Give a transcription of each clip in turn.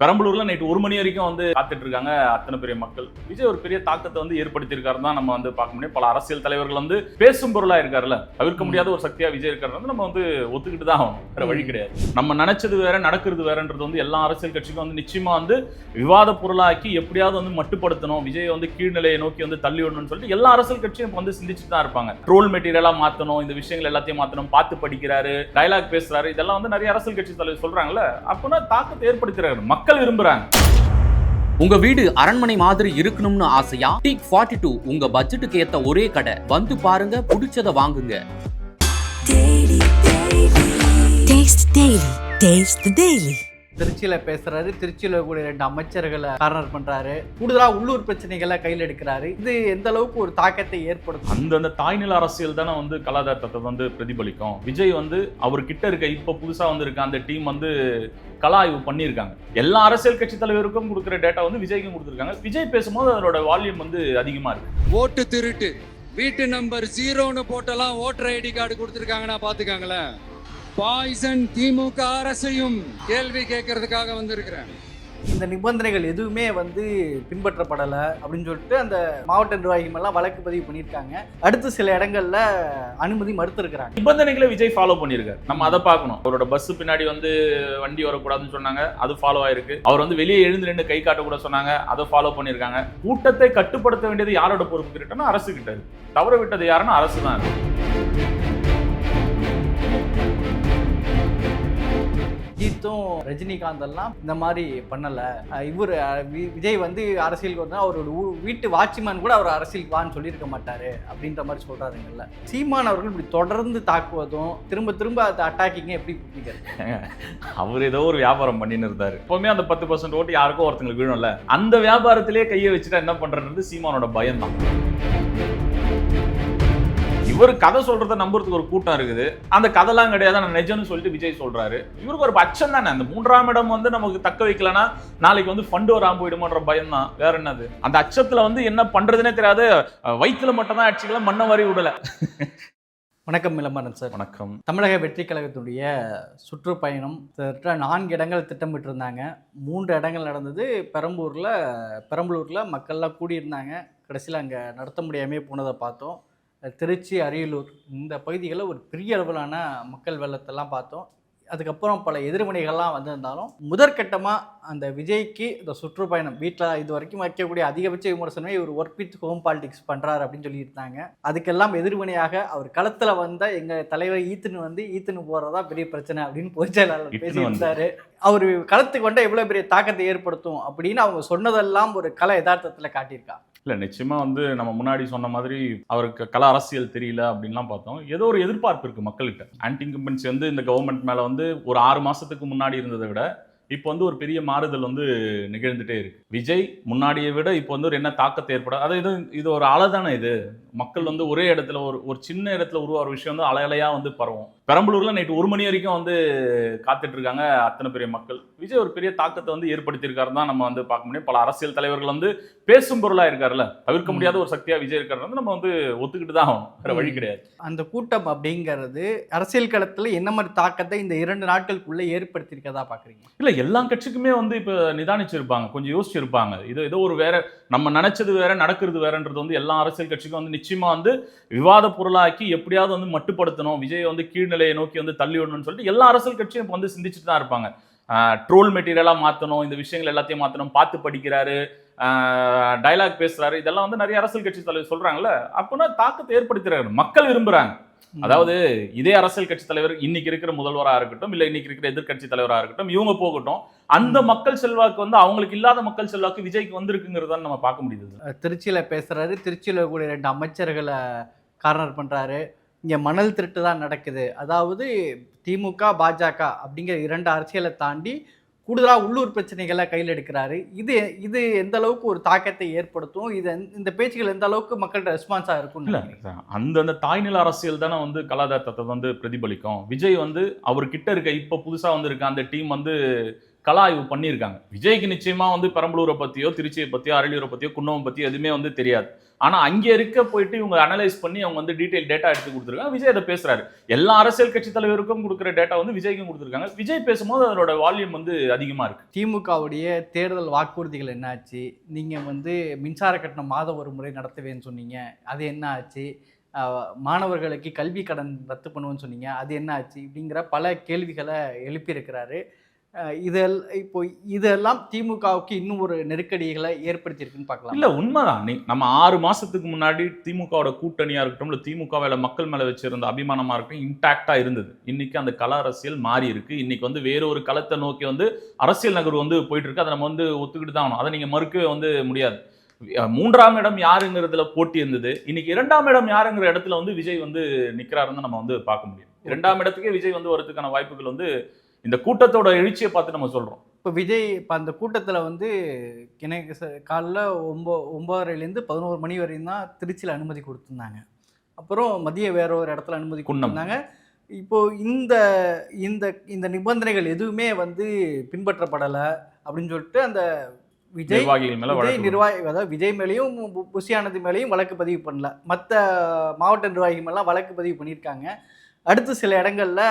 பெரம்பலூர்ல night ஒரு மணி வரைக்கும் வந்து காத்துட்டு இருக்காங்க அத்தனை பெரிய மக்கள். விஜய் ஒரு பெரிய தாக்கத்தை வந்து ஏற்படுத்தியிருக்காரு தான் நம்ம வந்து பார்க்க முடியும். பல அரசியல் தலைவர்கள் வந்து பேசும் பொருளா இருக்காருல்ல. தவிர்க்க முடியாத ஒரு சக்தியா விஜய் இருக்காரு வந்து நம்ம வந்து ஒத்துக்கிட்டு தான் ஆகணும். வேற வழி கிடையாது. நம்ம நினைச்சது வேற நடக்கிறது வேறன்றது வந்து எல்லா அரசியல் கட்சிக்கும் வந்து நிச்சயமா வந்து விவாத பொருளாக்கி எப்படியாவது வந்து மட்டுப்படுத்தணும். விஜய் வந்து கீழ்நிலையை நோக்கி வந்து தள்ளி விடணும்னு சொல்லிட்டு எல்லா அரசியல் கட்சியும் வந்து சிந்திச்சுட்டு தான் இருப்பாங்க. ட்ரோல் மெட்டீரியலா மாத்தணும் இந்த விஷயங்கள் எல்லாத்தையும் மாத்தணும் பார்த்து படிக்கிறாரு டயலாக் பேசுறாரு. இதெல்லாம் வந்து நிறைய அரசியல் கட்சி தலைவர் சொல்றாங்கல்ல. அப்பனா தாக்கத்தை ஏற்படுத்துறாரு. மக்கள் விரும்புறாங்க உங்க வீடு அரண்மனை மாதிரி இருக்கணும்னு ஆசையா டீக் ஃபார்ட்டி டூ உங்க பட்ஜெட்டுக்கு ஏத்த ஒரே கடை வந்து பாருங்க பிடிச்சத வாங்குங்க Daily, daily. Taste Daily. திருச்சியில பேசுறாரு. திருச்சியில கூட ரெண்டு அமைச்சர்களை கார்னர் பண்றாரு. கூடுதலா உள்ளூர் பிரச்சனைகளை கையில் எடுக்கிறாரு. இது எந்த அளவுக்கு ஒரு தாக்கத்தை ஏற்படுத்தும்? அந்த அந்த தாய்நில அரசியல் தானே வந்து கலாதாரத்தை வந்து பிரதிபலிக்கும். விஜய் வந்து அவர் கிட்ட இருக்க இப்ப புதுசா வந்திருக்க அந்த டீம் வந்து கலா ஆய்வு பண்ணியிருக்காங்க. எல்லா அரசியல் கட்சி தலைவருக்கும் கொடுக்குற டேட்டா வந்து விஜய்க்கும் கொடுத்துருக்காங்க. விஜய் பேசும்போது அதோட வால்யூம் வந்து அதிகமா இருக்கு. ஓட்டு திருட்டு. வீட்டு நம்பர் ஜீரோன்னு போட்டெல்லாம் ஓட்டர் ஐடி கார்டு கொடுத்துருக்காங்கன்னா பாத்துக்காங்களேன் பாய்சன் திமுக அரசையும் கேள்வி கேட்கறதுக்காக வந்திருக்கிறேன். இந்த நிபந்தனைகள் எதுவுமே வந்து பின்பற்றப்படலை அப்படின்னு சொல்லிட்டு அந்த மாவட்ட நிர்வாகிகள் எல்லாம் வழக்கு பதிவு பண்ணியிருக்காங்க. அடுத்து சில இடங்கள்ல அனுமதி மறுத்திருக்கிறாங்க. நிபந்தனைகளை விஜய் ஃபாலோ பண்ணியிருக்காரு. நம்ம அதை பார்க்கணும். அவரோட பஸ் பின்னாடி வந்து வண்டி வரக்கூடாதுன்னு சொன்னாங்க. அது ஃபாலோ ஆயிருக்கு. அவர் வந்து வெளியே எழுந்து நின்று கை காட்டக்கூட சொன்னாங்க. அதை ஃபாலோ பண்ணியிருக்காங்க. கூட்டத்தை கட்டுப்படுத்த வேண்டியது யாரோட பொறுப்பு கிட்டனா அரசு கிட்ட இருக்கு. தவற விட்டது யாருன்னா அரசு தான் இருக்கு. அஜித்தும் ரஜினிகாந்த் எல்லாம் இந்த மாதிரி பண்ணலை. இவர் வி- விஜய் வந்து அரசியலுக்கு வந்தால் அவரோட வீட்டு வாட்ச்மேன் கூட அவர் அரசியலுக்கு வான்னு சொல்லியிருக்க மாட்டாரு அப்படின்ற மாதிரி சொல்கிறாருங்கல்ல சீமான் அவர்கள் இப்படி தொடர்ந்து தாக்குவதும் திரும்ப திரும்ப அதை அட்டாக்கிங்க எப்படி பிடிக்கிறது அவர் ஏதோ ஒரு வியாபாரம் பண்ணின்னு இருந்தார். எப்பவுமே அந்த பத்து பர்சன்ட் ஓட்டு யாருக்கோ ஒருத்தங்களுக்கு விழும்ல. அந்த வியாபாரத்திலே கையை வச்சுட்டா என்ன பண்ணுறதுன்றது சீமானோட பயம் தான் இவர் கதை சொல்றத நம்புறதுக்கு ஒரு கூட்டம் இருக்குது. அந்த கதைலாம் கிடையாது. நான் நிஜம்னு சொல்லிட்டு விஜய் சொல்றாரு. இவருக்கு ஒரு அச்சம் தானே. அந்த மூன்றாம் இடம் வந்து நமக்கு தக்க வைக்கலனா நாளைக்கு வந்து ஃபண்டு வராம போயிடுமோன்ற பயம் தான் வேற என்னது? அந்த அச்சத்துல வந்து என்ன பண்றதுனே தெரியாது. வயித்துல மட்டும் தான் அடிச்சுக்கலாம் மண்ணை வாரி விடல. வணக்கம் இளமரன் சார். வணக்கம். தமிழக வெற்றி கழகத்துடைய சுற்றுப்பயணம் கிட்டத்தட்ட நான்கு இடங்கள் திட்டமிட்டிருந்தாங்க. மூன்று இடங்கள் நடந்தது. பெரம்பூரில் பெரம்பலூரில் மக்கள்லாம் கூடியிருந்தாங்க. கடைசியில் அங்கே நடத்த முடியாமே போனதை பார்த்தோம். திருச்சி அரியலூர் இந்த பகுதிகளில் ஒரு பெரிய அளவிலான மக்கள் வெள்ளத்தெல்லாம் பார்த்தோம். அதுக்கப்புறம் பல எதிர்வினைகள்லாம் வந்திருந்தாலும் முதற்கட்டமாக அந்த விஜய்க்கு இந்த சுற்றுப்பயணம் வீட்டில் இது வரைக்கும் வைக்கக்கூடிய அதிகபட்ச விமர்சனமே இவர் ஒர்க் வித் ஹோம் பாலிடிக்ஸ் பண்ணுறாரு அப்படின்னு சொல்லியிருந்தாங்க. அதுக்கெல்லாம் எதிர்வினையாக அவர் களத்துல வந்த எங்க தலைவர் ஈத்துன்னு வந்து ஈத்துன்னு போறதா பெரிய பிரச்சனை அப்படின்னு பொதுச் செயலாளர் ஈத்துன்னு பேசியிருந்தாரு. அவர் களத்துக்கு வந்தா எவ்வளவு பெரிய தாக்கத்தை ஏற்படுத்தும் அப்படின்னு அவங்க சொன்னதெல்லாம் ஒரு கல யதார்த்தத்துல காட்டியிருக்கா. இல்லை நிச்சயமாக வந்து நம்ம முன்னாடி சொன்ன மாதிரி அவருக்கு கல அரசியல் தெரியல அப்படின்லாம் பார்த்தோம். ஏதோ ஒரு எதிர்பார்ப்பு இருக்குது மக்கள்கிட்ட. ஆன்டி இன்கம்பன்சி வந்து இந்த கவர்மெண்ட் மேலே வந்து ஒரு ஆறு மாதத்துக்கு முன்னாடி இருந்ததை விட இப்போ வந்து ஒரு பெரிய மாறுதல் வந்து நிகழ்ந்துட்டே இருக்கு. விஜய் முன்னாடியை விட இப்போ வந்து ஒரு என்ன தாக்கத்தை ஏற்பட அது இது இது ஒரு அலை தானே இது? மக்கள் வந்து ஒரே இடத்துல ஒரு ஒரு சின்ன இடத்துல உருவாகிற விஷயம் வந்து அலை வந்து பரவும். பெரம்பலூர்ல நைட்டு ஒரு மணி வரைக்கும் வந்து காத்துட்டு இருக்காங்க அத்தனை பெரிய மக்கள். விஜய் ஒரு பெரிய தாக்கத்தை வந்து ஏற்படுத்தியிருக்காரு தான் நம்ம வந்து பார்க்க முடியும். பல அரசியல் தலைவர்கள் வந்து பேசும் பொருளா இருக்காருல்ல. தவிர்க்க முடியாத ஒரு சக்தியா விஜய் இருக்காரு வந்து நம்ம வந்து ஒத்துக்கிட்டு தான் ஆகணும். வேற வழி கிடையாது. அந்த கூட்டம் அப்படிங்கிறது அரசியல் களத்துல என்ன மாதிரி தாக்கத்தை இந்த இரண்டு நாட்களுக்குள்ள ஏற்படுத்தியிருக்கதா பாக்குறீங்க இல்ல எல்லா கட்சிக்குமே வந்து இப்ப நிதானிச்சிருப்பாங்க. கொஞ்சம் யோசிச்சிருப்பாங்க. இது ஏதோ ஒரு வேற நம்ம நினைச்சது வேற நடக்கிறது வேறன்றது வந்து எல்லா அரசியல் கட்சிக்கும் வந்து நிச்சயமா வந்து விவாத பொருளாக்கி எப்படியாவது வந்து மட்டுப்படுத்தணும். விஜய் வந்து கீழ்நிலையை நோக்கி வந்து தள்ளி விடணும்னு சொல்லிட்டு எல்லா அரசியல் கட்சியும் இப்ப வந்து சிந்திச்சுட்டு தான் இருப்பாங்க. ட்ரோல் மெட்டீரியலா மாத்தணும் இந்த விஷயங்கள் எல்லாத்தையும் மாத்தணும் பார்த்து படிக்கிறாரு டயலாக் பேசுறாரு இதெல்லாம் வந்து நிறைய அரசியல் கட்சி தலைவர் சொல்றாங்கல்ல அப்பனா தாக்கத்தை ஏற்படுத்துறாரு. மக்கள் விரும்புறாங்க. அதாவது இதே அரசியல் கட்சி தலைவர் இன்னைக்கு இருக்கிற முதல்வரா இருக்கட்டும் இல்ல இன்னைக்கு இருக்கிற எதிர்க்கட்சி தலைவரா இருக்கட்டும் இவங்க போகட்டும் அந்த மக்கள் செல்வாக்கு வந்து அவங்களுக்கு இல்லாத மக்கள் செல்வாக்கு விஜய்க்கு வந்திருக்குங்கிறத நம்ம பார்க்க முடியுது. திருச்சியில பேசுறாரு. திருச்சியில கூட ரெண்டு அமைச்சர்களை கார்னர் பண்றாரு. இங்க மணல் திருட்டு தான் நடக்குது. அதாவது திமுக பாஜக அப்படிங்கிற இரண்டு அரசியலை தாண்டி கூடுதலா உள்ளூர் பிரச்சனைகளை கையில் எடுக்கிறாரு. இது இது எந்த அளவுக்கு ஒரு தாக்கத்தை ஏற்படுத்தும்? இது இந்த பேச்சுகள் எந்த அளவுக்கு மக்கள்கிட்ட ரெஸ்பான்ஸா இருக்கும் இல்ல அந்த அந்த தாய்நில அரசியல் தானே வந்து கலாதாரத்தை வந்து பிரதிபலிக்கும். விஜய் வந்து அவர் கிட்ட இருக்க இப்ப புதுசா வந்திருக்க அந்த டீம் வந்து கலா ஆய்வு பண்ணியிருக்காங்க. விஜய்க்கு நிச்சயமாக வந்து பெரம்பலூரை பற்றியோ திருச்சியை பற்றியோ அரியலூரை பற்றியோ குன்னவம் பற்றியோ எதுவுமே வந்து தெரியாது. ஆனால் அங்கே இருக்க போயிட்டு இவங்க அனலைஸ் பண்ணி அவங்க வந்து டீட்டெயில் டேட்டா எடுத்து கொடுத்துருக்காங்க. விஜய் அதை பேசுகிறாரு எல்லா அரசியல் கட்சி தலைவருக்கும் கொடுக்குற டேட்டா வந்து விஜய்க்கும் கொடுத்துருக்காங்க. விஜய் பேசும்போது அதோட வால்யூம் வந்து அதிகமாக இருக்குது திமுகவுடைய தேர்தல் வாக்குறுதிகள் என்னாச்சு நீங்கள் வந்து மின்சார கட்டணம் மாதம் ஒரு முறை நடத்துவேன்னு சொன்னீங்க. அது என்ன ஆச்சு? மாணவர்களுக்கு கல்வி கடன் ரத்து பண்ணுவேன்னு சொன்னீங்க. அது என்ன ஆச்சு? இப்படிங்கிற பல கேள்விகளை எழுப்பியிருக்கிறாரு. இதெல் இப்போ இதெல்லாம் திமுகவுக்கு இன்னும் ஒரு நெருக்கடிகளை ஏற்படுத்தியிருக்குன்னு பார்க்கலாம். இல்ல உண்மைதான். நீ நம்ம ஆறு மாசத்துக்கு முன்னாடி திமுகவோட கூட்டணியா இருக்கட்டும் இல்ல திமுக மேல மக்கள் மேல வச்சிருந்த அபிமானமா இருக்கட்டும் இன்டாக்டா இருந்தது. இன்னைக்கு அந்த கள அரசியல் மாறி இருக்கு. இன்னைக்கு வந்து வேற ஒரு களத்தை நோக்கி வந்து அரசியல் நகர்வு வந்து போயிட்டு இருக்கு அதை நம்ம வந்து ஒத்துக்கிட்டு தான் ஆகணும். அதை நீங்க மறுக்கவே வந்து முடியாது. மூன்றாம் இடம் யாருங்கிறதுல போட்டி இருந்தது. இன்னைக்கு இரண்டாம் இடம் யாருங்கிற இடத்துல வந்து விஜய் வந்து நிக்கிறாருன்னு நம்ம வந்து பார்க்க முடியும். இரண்டாம் இடத்துக்கே விஜய் வந்து வரதுக்கான வாய்ப்புகள் வந்து இந்த கூட்டத்தோட எழுச்சியை பார்த்து நம்ம சொல்றோம். இப்போ விஜய் இப்போ அந்த கூட்டத்தில் வந்து ச- காலைல ஒம்போ ஒம்பதரைலேருந்து பதினோரு மணி வரையும் தான் திருச்சியில் அனுமதி கொடுத்துருந்தாங்க. அப்புறம் மதியம் வேற ஒரு இடத்துல அனுமதி. கொடுத்துருந்தாங்க. இப்போ இந்த இந்த இந்த நிபந்தனைகள் எதுவுமே வந்து பின்பற்றப்படலை அப்படின்னு சொல்லிட்டு அந்த விஜய் விஜய் நிர்வாகி அதாவது விஜய் மேலேயும் புஷியானது மேலேயும் வழக்கு பதிவு பண்ணல. மற்ற மாவட்ட நிர்வாகிகள் மேலாம் வழக்கு பதிவு பண்ணியிருக்காங்க. அடுத்து சில இடங்கள்ல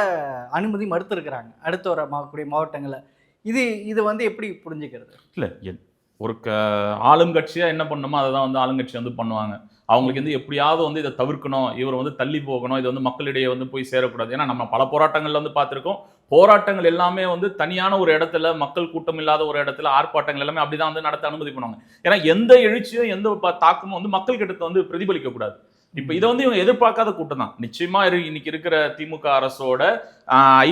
அனுமதி மறுத்துருக்குறாங்க. அடுத்து வர மாக்கூடிய மாவட்டங்களில். இது இது வந்து எப்படி புரிஞ்சுக்கிறது? இல்லை ஒரு க ஆளுங்கட்சியாக என்ன பண்ணணுமோ அதை தான் வந்து ஆளுங்கட்சி வந்து பண்ணுவாங்க. அவங்களுக்கு வந்து எப்படியாவது வந்து இதை தவிர்க்கணும் இவர் வந்து தள்ளி போகணும் இது வந்து மக்களிடையே வந்து போய் சேரக்கூடாது. ஏன்னா நம்ம பல போராட்டங்களில் வந்து பார்த்துருக்கோம். போராட்டங்கள் எல்லாமே வந்து தனியான ஒரு இடத்துல மக்கள் கூட்டம் இல்லாத ஒரு இடத்துல ஆர்ப்பாட்டங்கள் எல்லாமே அப்படிதான் வந்து நடத்த அனுமதி பண்ணுவாங்க. ஏன்னா எந்த எழுச்சியும் எந்த தாக்கமும் வந்து மக்கள் கிட்டத்தை வந்து பிரதிபலிக்கக்கூடாது. இப்ப இதை வந்து இவங்க எதிர்பார்க்காத கூட்டம் தான். நிச்சயமா இன்னைக்கு இருக்கிற திமுக அரசோட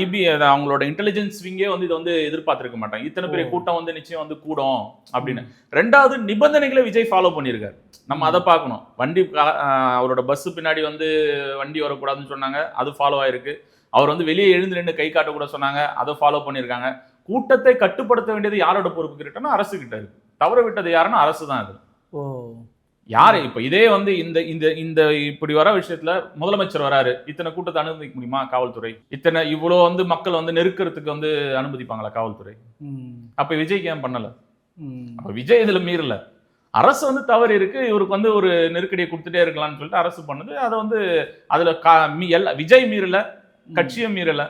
ஐபி அவங்களோட இன்டெலிஜென்ஸ் விங்கே வந்து இதை வந்து எதிர்பார்த்திருக்க மாட்டாங்க. இத்தனை பெரிய. கூட்டம் வந்து நிச்சயம் வந்து கூடும் அப்படின்னு. ரெண்டாவது நிபந்தனைகளை விஜய் ஃபாலோ பண்ணியிருக்காரு. நம்ம அதை பார்க்கணும். வண்டி அவரோட பஸ் பின்னாடி வந்து வண்டி வரக்கூடாதுன்னு சொன்னாங்க. அது ஃபாலோ ஆயிருக்கு. அவர் வந்து வெளியே எழுந்து நின்று கை காட்ட கூட சொன்னாங்க. அதை ஃபாலோ பண்ணியிருக்காங்க. கூட்டத்தை கட்டுப்படுத்த வேண்டியது யாரோட பொறுப்பு? கிட்டனா அரசு கிட்ட இருக்கு. தவற விட்டது யாருன்னா அரசு தான் இது ஓ. யாரு? இப்ப இதே வந்து இந்த இந்த இந்த இப்படி வர விஷயத்துல முதலமைச்சர் வராரு. இத்தனை கூட்டத்தை அனுமதிக்க முடியுமா காவல்துறை? இத்தனை இவ்வளவு வந்து மக்கள் வந்து நெருக்கிறதுக்கு வந்து அனுமதிப்பாங்களா காவல்துறை? அப்ப விஜய்க்கு ஏன் பண்ணல? அப்ப விஜய் இதுல மீறல. அரசு வந்து தவறு இருக்கு. இவருக்கு வந்து ஒரு நெருக்கடியை கொடுத்துட்டே இருக்கலாம்னு சொல்லிட்டு அரசு பண்ணுது. அதை வந்து அதுல கா- எல்லா விஜய் மீறல கட்சியும் மீறல.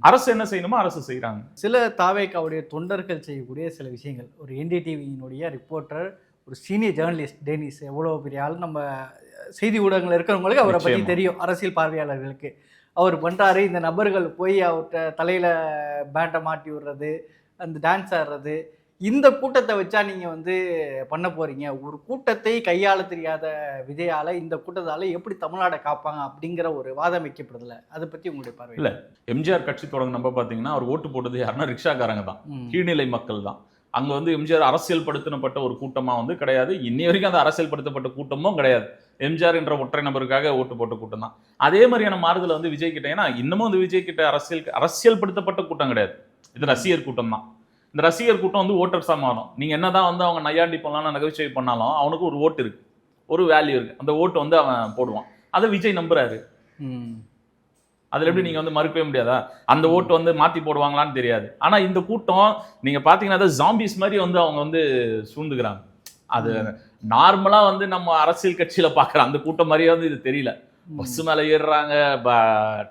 அரசு என்ன செய்யணுமோ அரசு செய்யறாங்க சில தாவேக்காவுடைய தொண்டர்கள் செய்யக்கூடிய சில விஷயங்கள். ஒரு என்டிடிவியினுடைய ரிப்போர்ட்டர் ஒரு சீனியர் ஜேர்னலிஸ்ட் டேனிஸ் எவ்வளோ பெரிய ஆள் நம்ம செய்தி ஊடகங்கள் இருக்கிறவங்களுக்கு அவரை பற்றி. தெரியும் அரசியல் பார்வையாளர்களுக்கு அவர் பண்ணுறாரு இந்த நபர்கள் போய் அவர்கிட்ட தலையில் பேட்டை மாட்டி விடுறது அந்த டான்ஸ் ஆடுறது இந்த கூட்டத்தை வச்சா நீங்கள் வந்து பண்ண போகிறீங்க ஒரு கூட்டத்தை கையாள தெரியாத விஜயால இந்த கூட்டத்தால் எப்படி தமிழ்நாடை காப்பாங்க அப்படிங்கிற ஒரு வாதம் வைக்கப்படுதில்ல அதை பற்றி உங்களுடைய பார்வை இல்ல. எம்ஜிஆர் கட்சி தொடங்கினப்ப பாத்தீங்கன்னா அவர் ஓட்டு போட்டது யாருன்னா ரிக்ஷாக்காரங்க தான். கீழ்நிலை மக்கள் தான் அங்கே வந்து எம்ஜிஆர் அரசியல் படுத்தினப்பட்ட ஒரு கூட்டமாக வந்து கிடையாது. இன்னி வரைக்கும் அந்த அரசியல் படுத்தப்பட்ட கூட்டமும் கிடையாது. எம்ஜிஆர் என்ற ஒற்றை நபருக்காக ஓட்டு போட்ட கூட்டம் தான். அதே மாதிரியான மாறுதல் வந்து விஜய் கிட்ட ஏன்னா இன்னமும் வந்து விஜய் கிட்ட அரசியல் அரசியல் படுத்தப்பட்ட கூட்டம் கிடையாது. இது ரசிகர் கூட்டம் தான். இந்த ரசிகர் கூட்டம் வந்து ஓட்டர்ஸா மாறும். என்ன என்னதான் வந்து அவங்க நையாண்டி பண்ணலாம் நகைச்சுவை பண்ணாலும் அவனுக்கு ஒரு ஓட்டு இருக்குது ஒரு வேல்யூ இருக்குது அந்த ஓட்டு வந்து அவன் போடுவான். அதை விஜய் நம்புறாரு. அதுல எப்படி நீங்க வந்து மறுக்கவே முடியாதா? அந்த ஓட்டு வந்து மாத்தி போடுவாங்களான்னு தெரியாது. ஆனா இந்த கூட்டம் நீங்க பாத்தீங்கன்னா ஜாம்பிஸ் மாதிரி வந்து அவங்க வந்து சூழ்ந்துக்கிறாங்க. அது நார்மலா வந்து நம்ம அரசியல் கட்சியில பாக்குற அந்த கூட்டம் மாதிரியே வந்து இது தெரியல. பஸ் மேல ஏறுறாங்க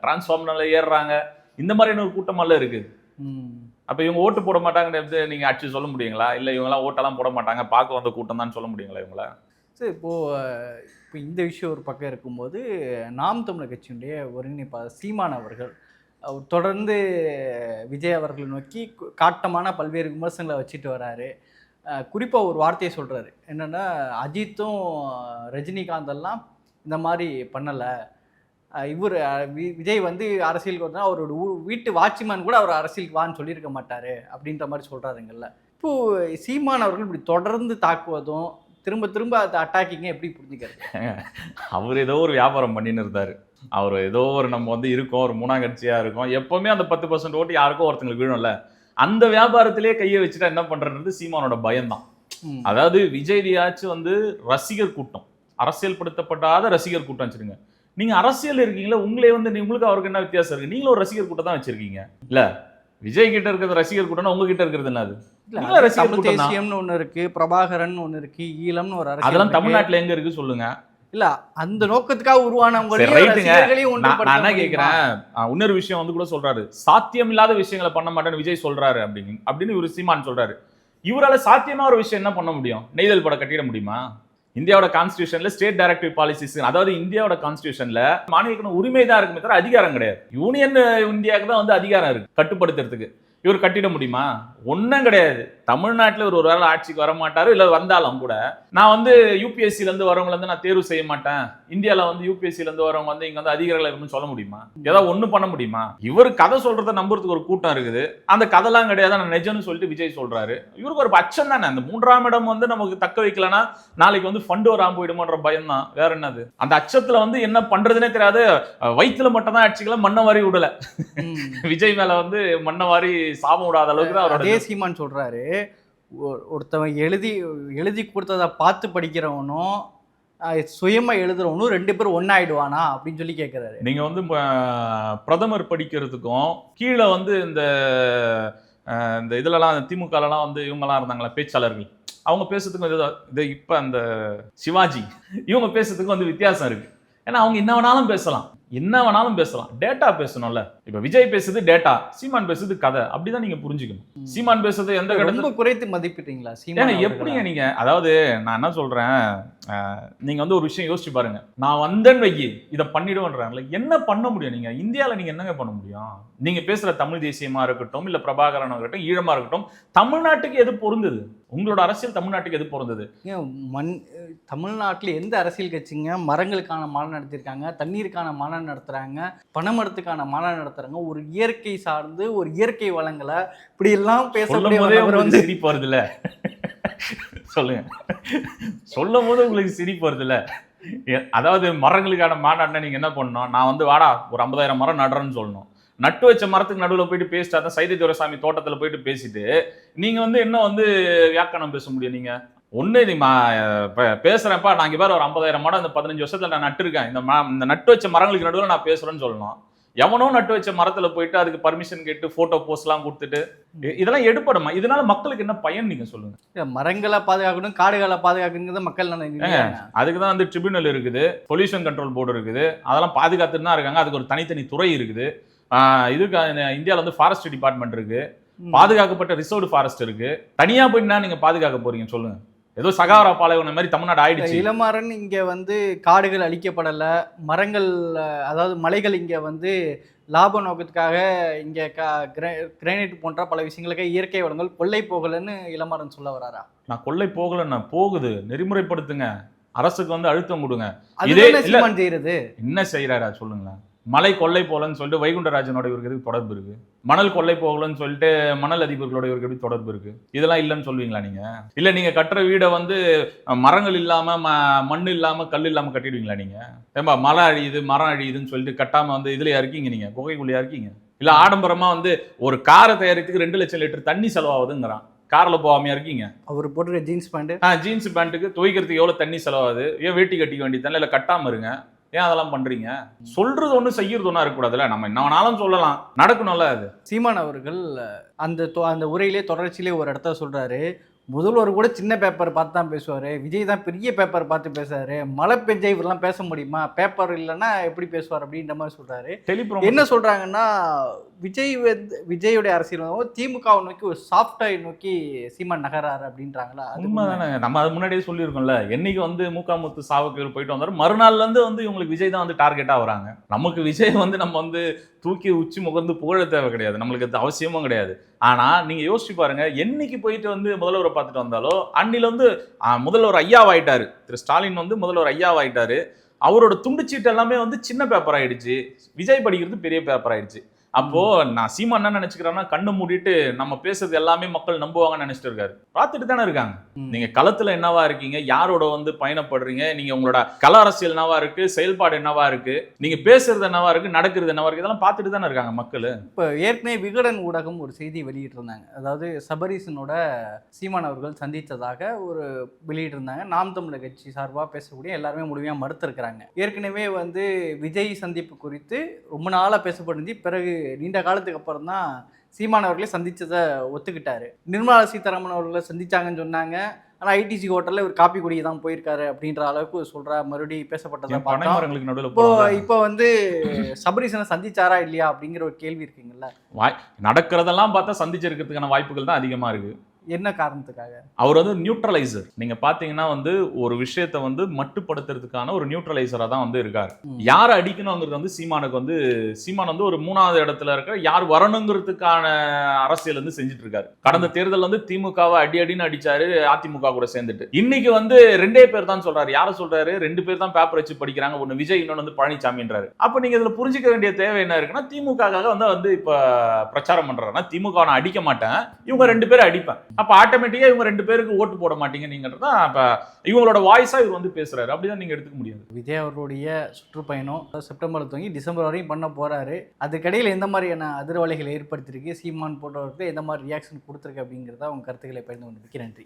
டிரான்ஸ்ஃபார்ம் மேல ஏறுறாங்க. இந்த மாதிரியான ஒரு கூட்டமெல்லாம் இருக்கு. ம். அப்ப இவங்க ஓட்டு போட மாட்டாங்கன்னு நீங்க அடிச்சு சொல்ல முடியுங்களா? இல்ல இவங்கெல்லாம் ஓட்டெல்லாம் போட மாட்டாங்க பார்க்க வந்த கூட்டம் தான் சொல்ல முடியுங்களா இவங்கள? சரி இப்போது இப்போ இந்த விஷயம் ஒரு பக்கம் இருக்கும்போது நாம் தமிழர் கட்சியினுடைய ஒருங்கிணைப்பாளர் சீமான் அவர்கள் அவர் தொடர்ந்து விஜய் அவர்களை நோக்கி காட்டமான பல்வேறு விமர்சனங்களை வச்சுட்டு வராரு. குறிப்பாக ஒரு வார்த்தையை சொல்கிறாரு என்னென்னா அஜித்தும் ரஜினிகாந்தெல்லாம் இந்த மாதிரி பண்ணலை. இவர் விஜய் வந்து அரசியலுக்கு வந்தால் அவரோட ஊ- வீட்டு வாட்ச்மேன் கூட அவர் அரசியலுக்கு வான்னு சொல்லியிருக்க மாட்டார் அப்படின்ற மாதிரி சொல்கிறாருங்கல்ல இப்போது சீமான் அவர்கள் இப்படி தொடர்ந்து தாக்குவதும் திரும்ப திரும்ப அந்த அட்டாக்கிங்க எப்படி புரிஞ்சுக்கிறது? அவர் ஏதோ ஒரு வியாபாரம் பண்ணின்னு இருந்தாரு. அவர் ஏதோ ஒரு நம்ம வந்து இருக்கோம் ஒரு மூணாம் கட்சியா இருக்கோம். எப்பவுமே அந்த பத்து பர்சன்ட் ஓட்டு யாருக்கோ ஒருத்தங்களுக்கு விழும்ல அந்த வியாபாரத்திலேயே கையை வச்சுட்டா என்ன பண்றது சீமானோட பயம்தான். அதாவது விஜய்டியாச்சும் வந்து ரசிகர் கூட்டம். அரசியல் படுத்தப்படாத ரசிகர் கூட்டம் வச்சிருங்க. நீங்க அரசியல் இருக்கீங்களா உங்களே வந்து உங்களுக்கு அவருக்கு என்ன வித்தியாசம் இருக்கு? நீங்களும் ஒரு ரசிகர் கூட்டம் தான் வச்சிருக்கீங்க. இல்ல? விஜய் கிட்ட இருக்கிறது ரசிகர் கூட்டம்னா உங்ககிட்ட இருக்கிறது என்னது தமிழ். தேசியம்னு ஒண்ணு இருக்கு பிரபாகரன் ஒண்ணு இருக்கு ஈழம்னு ஒரு அதெல்லாம். தமிழ்நாட்டுல எங்க இருக்கு சொல்லுங்க. இல்ல அந்த நோக்கத்துக்காக. ரசிகர்களையும் நான் என்ன ஆ, இன்னொரு விஷயம் வந்து கூட சொல்றாரு. சாத்தியம் இல்லாத விஷயங்களை பண்ண மாட்டேன்னு விஜய் சொல்றாரு அப்படின்னு அப்படின்னு இவர் சீமான் சொல்றாரு. இவரால சாத்தியமா ஒரு விஷயம் என்ன பண்ண முடியும்? நெய்தல் படம் கட்டிட முடியுமா? இந்தியாவோட கான்ஸ்டியூஷன்ல ஸ்டேட் டைரக்டிவ் பாலிசிஸ் அதாவது இந்தியாவோட கான்ஸ்டியூஷன்ல மாநிலங்களுக்கு உரிமை தான் இருக்குமே தவிர அதிகாரம் கிடையாது. யூனியன் இந்தியாவுக்கு தான் வந்து அதிகாரம் இருக்கு கட்டுப்படுத்துறதுக்கு. இவர் கட்டிட முடியுமா? ஒன்றும் கிடையாது. தமிழ்நாட்டில் ஒரு ஒரு வேளை ஆட்சிக்கு வர மாட்டாரு இல்லை வந்தாலும் கூட நான் வந்து யூபிஎஸ்சில இருந்து வரவங்களை வந்து நான் தேர்வு செய்ய மாட்டேன். இந்தியால வந்து யூபிஎஸ்சில இருந்து வரவங்க வந்து இங்க வந்து அதிகாரிகள் இருக்குன்னு சொல்ல முடியுமா? ஏதாவது ஒண்ணு பண்ண முடியுமா? இவர் கதை சொல்றத நம்புறதுக்கு ஒரு கூட்டம் இருக்குது. அந்த கதைலாம் கிடையாது நான் நிஜம்னு சொல்லிட்டு விஜய் சொல்றாரு. இவருக்கு ஒரு அச்சம் தானே. அந்த மூன்றாம் இடம் வந்து நமக்கு தக்க வைக்கலனா நாளைக்கு வந்து ஃபண்டு வராம போயிடுமோன்ற பயம் தான் வேற என்னது? அந்த அச்சத்துல வந்து என்ன பண்றதுனே தெரியாது. வயித்துல மட்டும் தான் அடிச்சுக்கல மண்ணை வாரி விடல. விஜய் மேல வந்து மண்ணை வாரி சாபம் விடாத அளவுக்கு தான் அதே அவரோட சீமான் சொல்றாரு. ஒ- ஒருத்தவன் எழுதி எழுதி கொடுத்ததை பார்த்து படிக்கிறவனும் சுயமாக எழுதுறவனும் ரெண்டு பேரும் ஒன்றாயிடுவானா அப்படின்னு சொல்லி கேட்குறாரு நீங்கள் வந்து பிரதமர் படிக்கிறதுக்கும் கீழே வந்து இந்த இந்த இதுலலாம் திமுகலாம் வந்து இவங்கெல்லாம் இருந்தாங்களா பேச்சாளர்கள். அவங்க பேசுறதுக்கும் இது இது இப்போ அந்த சிவாஜி இவங்க பேசுறதுக்கும் வந்து வித்தியாசம் இருக்குது ஏன்னா அவங்க என்ன வேணாலும் பேசலாம். என்ன வேணாலும் பேசலாம். டேட்டா பேசணும்ல. இப்ப விஜய் பேசுது டேட்டா சீமான் பேசுது கதை. அப்படிதான் நீங்க புரிஞ்சுக்கணும். சீமான் பேசுறது எந்த ரொம்ப குறைத்து மதிப்பிட்டீங்களா சீமான் எப்படிங்க? நீங்க அதாவது நான் என்ன சொல்றேன் நீங்க வந்து ஒரு விஷயம் யோசிச்சு பாருங்க. நான் வந்தேன்னு வைக்கி இதை பண்ணிடுவேன்றாங்கல்ல என்ன பண்ண முடியும் நீங்க? இந்தியால நீங்க என்னங்க பண்ண முடியும்? நீங்க பேசுற தமிழ் தேசியமா இருக்கட்டும் இல்ல பிரபாகரனா இருக்கட்டும் ஈழமா இருக்கட்டும் தமிழ்நாட்டுக்கு எது பொருந்தது? உங்களோட அரசியல் தமிழ்நாட்டுக்கு எது பொருந்தது? ஏன் மண் தமிழ்நாட்டில் எந்த அரசியல் கட்சிங்க மரங்களுக்கான மாநாடு நடத்தியிருக்காங்க தண்ணீருக்கான மாநாடு நடத்துறாங்க பனைமரத்துக்கான மாநாடு நடத்துறாங்க ஒரு இயற்கை சார்ந்து ஒரு இயற்கை வளங்களை இப்படி எல்லாம் சொல்லும் பேசக்கூடிய போதே ஒரு நபர் உங்களுக்கு வந்து சிரிப்பு வருதுல்ல? சொல்லுங்க. சொல்லும் போது உங்களுக்கு சிரிப்பு வருதுல்ல? அதாவது மரங்களுக்கான மாநாடுனா நீங்க என்ன பண்ணணும்? நான் வந்து வாடா ஒரு ஐம்பதாயிரம் மரம் நடுறேன்னு சொல்லணும். நட்டு வச்ச மரத்துக்கு நடுவில் போயிட்டு பேசிட்டா தான் சைதை துரைசாமி தோட்டத்துல போயிட்டு பேசிட்டு நீங்க வந்து என்ன வந்து வியாக்கணம் பேச முடியும் நீங்க? ஒண்ணு நீ மா- ப- பேசுறப்பா நான் இங்க பாரு ஒரு ஐம்பதாயிரம் மரம் இந்த பதினஞ்சு வருஷத்துல நான் நட்டுருக்கேன். இந்த ம- இந்த நட்டு வச்ச மரங்களுக்கு நடுவில் நான் பேசுறேன்னு சொல்லணும். எவனோ நட்டு வச்ச மரத்துல போயிட்டு அதுக்கு பர்மிஷன் கேட்டு போட்டோ போஸ்ட்லாம் கொடுத்துட்டு இதெல்லாம் எடுபடுமா? இதனால மக்களுக்கு என்ன பயன் நீங்க சொல்லுங்க? மரங்களை பாதுகாக்கணும் காடுகளை பாதுகாக்கணுங்கிறத மக்கள் நினைக்கிறாங்க அதுக்கு தான் வந்து ட்ரிபியூனல் இருக்குது பொல்யூஷன் கண்ட்ரோல் போர்டு இருக்குது. அதெல்லாம் பாதுகாத்துட்டு தான் இருக்காங்க. அதுக்கு ஒரு தனித்தனி துறை இருக்குது. இதுக்கு அஹ் இந்தியால வந்து ஃபாரஸ்ட் டிபார்ட்மெண்ட் இருக்கு. பாதுகாக்கப்பட்ட ரிசர்வ்டு ஃபாரஸ்ட் இருக்கு. தனியா போயிட்டு நீங்க பாதுகாக்க போறீங்க சொல்லுங்க. ஏதோ சகாரா பாலைவனம் மாதிரி தமிழ்நாடு ஆயிடுச்சு. இளமரன் இங்க வந்து காடுகள் அழிக்கப்படல. மரங்கள் அதாவது மலைகள் இங்க வந்து லாப நோக்கத்துக்காக இங்க கிரானைட் போன்ற பல விஷயங்களுக்கு இயற்கை வளங்கள் கொள்ளை போகலன்னு இளமரன் சொல்ல வராரா? நான் கொள்ளை போகலன்னா போகுது. நெறிமுறைப்படுத்துங்க. அரசுக்கு வந்து அழுத்தம் கொடுங்க. இதே- என்ன செய்யறாரா சொல்லுங்களேன். மலை கொள்ளை போகலன்னு சொல்லிட்டு வைகுண்டராஜனோட இவருக்கு எதுக்கு தொடர்பு இருக்கு? மணல் கொள்ளை போகலன்னு சொல்லிட்டு மணல் அதிபர்களோட இவருக்கு எப்படி தொடர்பு இருக்கு? இதெல்லாம் இல்லைன்னு சொல்லுவீங்களா நீங்க? இல்ல நீங்க கட்டுற வீடை வந்து மரங்கள் இல்லாம ம- மண் இல்லாம கல் இல்லாம கட்டிடுவீங்களா நீங்க? ஏம்பா மலை அழியுது மரம் அழியுதுன்னு சொல்லிட்டு கட்டாம வந்து இதுலயா இருக்கீங்க நீங்க? குகைக்குள்ளேயா இருக்கீங்க? இல்ல ஆடம்பரமா வந்து ஒரு காரை தயாரித்துக்கு ரெண்டு லட்சம் லிட்டர் தண்ணி செலவாகுதுங்கிறான். கார்ல போகாமையா இருக்கீங்க? அவர் போட்டுருக்க ஜீன்ஸ் பேண்ட் ஆ ஜீன்ஸ் பேண்ட்டுக்கு துவைக்கிறதுக்கு எவ்வளவு தண்ணி செலவாகுது? ஏன் வேட்டி கட்டிக்க வேண்டியது இல்ல கட்டாம இருங்க. ஏன் அதெல்லாம் பண்றீங்க? சொல்றது ஒண்ணு செய்யறது ஒன்றா இருக்கக்கூடாதுல்ல. நம்ம என்ன வேணாலும் சொல்லலாம். நடக்கணும்ல அது. சீமான் அவர்கள் அந்த தொ- அந்த உரையிலே தொடர்ச்சியிலே ஒரு இடத்த சொல்றாரு. முதல்வர் கூட சின்ன பேப்பர் பார்த்து தான் பேசுவாரு. விஜய் தான் பெரிய பேப்பர் பார்த்து பேசுறாரு. மழை பெஞ்சா இவரெல்லாம் பேச முடியுமா? பேப்பர் இல்லைன்னா எப்படி பேசுவார் அப்படின்ற மாதிரி சொல்றாரு. டெலிப்ரோ என்ன சொல்றாங்கன்னா விஜய் விஜயோடைய அரசியல் திமுகவை நோக்கி ஒரு சாஃப்டாய் நோக்கி சீமான் நகராரு அப்படின்றாங்களா? அது உண்மை. உண்மைதானே. நம்ம அது முன்னாடியே சொல்லியிருக்கோம்ல என்னைக்கு வந்து முத்து சாவுக்கு போயிட்டு வந்தாரு மறுநாள்ல இருந்து வந்து இவங்களுக்கு விஜய் தான் வந்து டார்கெட்டா வராங்க. நமக்கு விஜய் வந்து நம்ம வந்து தூக்கி உச்சி முகர்ந்து புகழ தேவை கிடையாது. நம்மளுக்கு அது அவசியமும் கிடையாது. ஆனால் நீங்கள் யோசிச்சு பாருங்க என்னைக்கு போயிட்டு வந்து முதல்வரை பார்த்துட்டு வந்தாலோ அன்னில வந்து முதல்வர் ஐயாவாயிட்டார். திரு. ஸ்டாலின் வந்து முதல்வர் ஐயாவாயிட்டார். அவரோட துண்டுச்சீட்டு எல்லாமே வந்து சின்ன பேப்பர் ஆயிடுச்சு. விஜய் படிக்கிறது பெரிய பேப்பர் ஆயிடுச்சு. அப்போ நான் சீமா என்ன நினைச்சுக்கிறேன்னா கண்ணு மூடிட்டு நம்ம பேசுறது எல்லாமே மக்கள் நம்புவாங்கன்னு நினைச்சிட்டு இருக்காரு. பார்த்துட்டு தானே இருக்காங்க. நீங்க களத்துல என்னவா இருக்கீங்க? யாரோட வந்து பயணப்படுறீங்க? நீங்க உங்களோட கல அரசியல் என்னவா இருக்கு? செயல்பாடு என்னவா இருக்கு? நீங்க பேசுறது என்னவா இருக்கு? நடக்கிறது என்னவா இருக்கு? இதெல்லாம் பார்த்துட்டு தானே இருக்காங்க மக்கள். இப்போ ஏற்கனவே விகடன் ஊடகம் ஒரு செய்தி வெளியிட்டிருந்தாங்க. அதாவது சபரீசனோட சீமான் அவர்கள் சந்தித்ததாக ஒரு வெளியிட்டிருந்தாங்க. நாம் தமிழர் கட்சி சார்பாக பேசக்கூடிய எல்லாருமே முழுமையாக மறுத்திருக்கிறாங்க. ஏற்கனவே வந்து விஜய் சந்திப்பு குறித்து ரொம்ப நாளாக பேசப்பட்டிருந்து பிறகு நீண்ட காலத்துக்கு அப்புறம் தான் சீமான் அவர்களே சந்திச்சதை ஒத்துக்கிட்டாரு. நிர்மலா சீதாராமன் அவர்களை சந்திச்சாங்கன்னு சொன்னாங்க. ஆனா ஐடிசி ஹோட்டல்ல ஒரு காப்பி குடிக்க தான் போயிருக்காரு அப்படின்ற அளவுக்கு சொல்ற மறுபடியும் பேசப்பட்டதை பார்த்தோம். இப்போ. இப்போ வந்து சபரீசனை சந்திச்சாரா இல்லையா அப்படிங்கிற ஒரு கேள்வி இருக்குங்கல்ல வாய் நடக்கிறதெல்லாம் பார்த்தா சந்திச்சிருக்கிறதுக்கான வாய்ப்புகள் தான் அதிகமா இருக்கு. என்ன காரணத்துக்காக? அவர் வந்து நியூட்ரலைசர் நீங்க பாத்தீங்கன்னா வந்து ஒரு விஷயத்தை வந்து மட்டுப்படுத்துறதுக்கான ஒரு நியூட்ரலைசரா தான் வந்து இருக்காரு. யாரை அடிக்கணுங்கிறது வந்து சீமானுக்கு வந்து சீமான் வந்து ஒரு மூணாவது இடத்துல இருக்கிற யார் வரணுங்கிறதுக்கான அரசியல் வந்து செஞ்சுட்டு இருக்காரு கடந்த தேர்தல் வந்து திமுகவை அடி அடின்னு அடிச்சாரு அதிமுக கூட சேர்ந்துட்டு. இன்னைக்கு வந்து ரெண்டே பேர் தான் சொல்றாரு. யார சொல்றாரு? ரெண்டு பேர் தான் பேப்பர் வச்சு படிக்கிறாங்க. ஒன்னு விஜய் இன்னொன்னு வந்து பழனிசாமின்றாரு அப்ப நீங்க இதுல புரிஞ்சுக்க வேண்டிய தேவை என்ன இருக்குன்னா திமுகக்காக வந்து வந்து இப்ப பிரச்சாரம் பண்றாருன்னா திமுக நான் அடிக்க மாட்டேன். இவங்க ரெண்டு பேரும் அடிப்பேன். அப்ப ஆட்டோமேட்டிக்கா இவங்க ரெண்டு பேருக்கு ஓட்டு போட மாட்டீங்க நீங்கன்றதா அப்ப இவங்களோட வாய்ஸா இவர் வந்து பேசுறாரு. அப்படிதான் நீங்க எடுத்துக்க முடியாது. விஜய் அவர்களுடைய சுற்றுப்பயணம் செப்டம்பர் தூங்கி டிசம்பர் வரையும் பண்ண போறாரு. அதுக்கடையில் எந்த மாதிரியான அதிர்வலைகளை ஏற்படுத்தியிருக்கு? சீமான் போன்றவருக்கு எந்த மாதிரி ரியாக்ஷன் கொடுத்துருக்கு அப்படிங்கிறத அவங்க கருத்துக்களை பகிர்ந்து கொண்டு நன்றி.